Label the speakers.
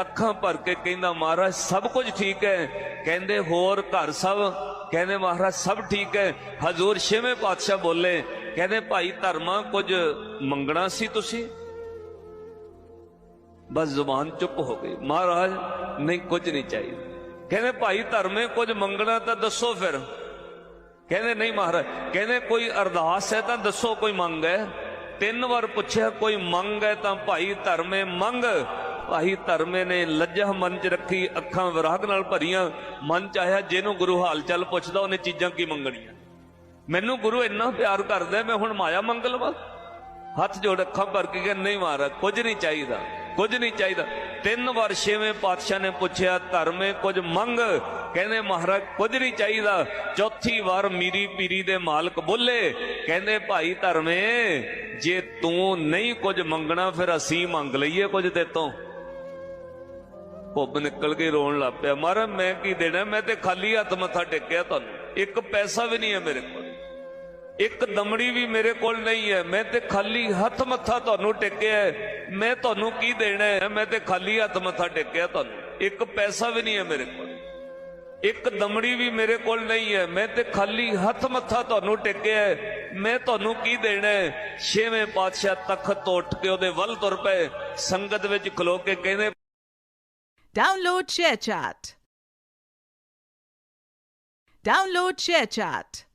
Speaker 1: ਅੱਖਾਂ ਭਰ ਕੇ ਕਹਿੰਦਾ, ਮਹਾਰਾਜ, ਸਭ ਕੁਝ ਠੀਕ ਹੈ। ਕਹਿੰਦੇ, ਹੋਰ ਘਰ ਸਭ? ਕਹਿੰਦੇ, ਮਹਾਰਾਜ, ਸਭ ਠੀਕ ਹੈ। ਹਜ਼ੂਰ ਛੇਵੇਂ ਪਾਤਸ਼ਾਹ ਬੋਲੇ, ਕਹਿੰਦੇ, ਭਾਈ ਧਰਮਾ ਕੁਝ ਮੰਗਣਾ ਸੀ ਤੁਸੀਂ? ਬਸ ਜ਼ੁਬਾਨ ਚੁੱਪ ਹੋ ਗਈ, ਮਹਾਰਾਜ, ਨਹੀਂ, ਕੁਝ ਨਹੀਂ ਚਾਹੀਦਾ। ਕਹਿੰਦੇ, ਭਾਈ ਧਰਮੇ ਕੁਝ ਮੰਗਣਾ ਤਾਂ ਦੱਸੋ ਫਿਰ। ਕਹਿੰਦੇ, ਨਹੀਂ, ਮਹਾਰਾਜ। ਕਹਿੰਦੇ, ਕੋਈ ਅਰਦਾਸ ਹੈ ਤਾਂ ਦੱਸੋ, ਕੋਈ ਮੰਗ ਹੈ? ਤਿੰਨ ਵਾਰ ਪੁੱਛਿਆ, ਕੋਈ ਮੰਗ ਹੈ ਤਾਂ ਭਾਈ ਧਰਮੇ ਮੰਗ। ਭਾਈ ਧਰਮੇ ਨੇ ਲੱਜਹ ਮਨ ਚ ਰੱਖੀ, ਅੱਖਾਂ ਵਿਰਾਗ ਨਾਲ ਭਰੀਆਂ, ਮਨ ਚ ਆਇਆ ਜਿਹਨੂੰ ਗੁਰੂ ਹਾਲ ਚਾਲ ਪੁੱਛਦਾ, ਉਹਨੇ ਚੀਜ਼ਾਂ ਕੀ ਮੰਗਣੀਆਂ? ਮੈਨੂੰ ਗੁਰੂ ਇੰਨਾ ਪਿਆਰ ਕਰਦਾ, ਮੈਂ ਹੁਣ ਮਾਇਆ ਮੰਗ ਲਵਾਂ? ਹੱਥ ਜੋੜ ਅੱਖਾਂ ਭਰ ਕੇ ਕਹਿੰਦਾ ਨਹੀਂ ਮਹਾਰਾਜ, ਕੁਝ ਨਹੀਂ ਚਾਹੀਦਾ, ਕੁਝ ਨਹੀਂ ਚਾਹੀਦਾ। ਤਿੰਨ ਵਾਰ ਛੇਵੇਂ ਪਾਤਸ਼ਾਹ ਨੇ ਪੁੱਛਿਆ, ਧਰਮੇ ਕੁਝ ਮੰਗ? ਕਹਿੰਦੇ, ਮਹਾਰਾਜ, ਕੁਝ ਨਹੀਂ ਚਾਹੀਦਾ। ਚੌਥੀ ਵਾਰ ਮੀਰੀ ਪੀਰੀ ਦੇ ਮਾਲਕ ਬੋਲੇ, ਕਹਿੰਦੇ, ਭਾਈ ਧਰਮੇ ਜੇ ਤੂੰ ਨਹੀਂ ਕੁਝ ਮੰਗਣਾ, ਫਿਰ ਅਸੀਂ ਮੰਗ ਲਈਏ ਕੁਝ ਤੇ ਤੋਂ ਭੁੱਬ ਨਿਕਲ ਕੇ ਰੋਣ ਲੱਗ ਪਿਆ। ਮਹਾਰਾਜ, ਮੈਂ ਕੀ ਦੇਣਾ? ਮੈਂ ਤੇ ਖਾਲੀ ਹੱਥ ਮੱਥਾ ਟੇਕਿਆ ਤੁਹਾਨੂੰ। ਇੱਕ ਪੈਸਾ ਵੀ ਨਹੀਂ ਹੈ ਮੇਰੇ ਕੋਲ। ਇੱਕ ਦਮੜੀ ਵੀ ਮੇਰੇ ਕੋਲ ਨਹੀਂ ਹੈ। ਮੈਂ ਤੇ ਖਾਲੀ ਹੱਥ ਮੱਥਾ ਤੁਹਾਨੂੰ ਟੇਕਿਆ ਮੈਂ ਤੁਹਾਨੂੰ ਕੀ ਦੇਣਾ ਹੈ? ਮੈਂ ਤੇ ਖਾਲੀ ਹੱਥ ਮੱਥਾ ਟੇਕਿਆ ਤੁਹਾਨੂੰ। ਇੱਕ ਪੈਸਾ ਵੀ ਨਹੀਂ ਹੈ ਮੇਰੇ ਕੋਲ। ਇੱਕ ਦਮੜੀ ਵੀ ਮੇਰੇ ਕੋਲ ਨਹੀਂ ਹੈ। ਮੈਂ ਤੇ ਖਾਲੀ ਹੱਥ ਮੱਥਾ ਤੁਹਾਨੂੰ ਟੇਕਿਆ ਮੈਂ ਤੁਹਾਨੂੰ ਕੀ ਦੇਣਾ ਛੇਵੇਂ ਪਾਤਸ਼ਾਹ ਤਖਤ ਤੋਂ ਉੱਠ ਕੇ ਉਹਦੇ ਵੱਲ ਤੁਰ ਪਏ। ਸੰਗਤ ਵਿੱਚ ਖਲੋ ਕੇ ਕਹਿੰਦੇ
Speaker 2: Download ShareChat. Download ShareChat.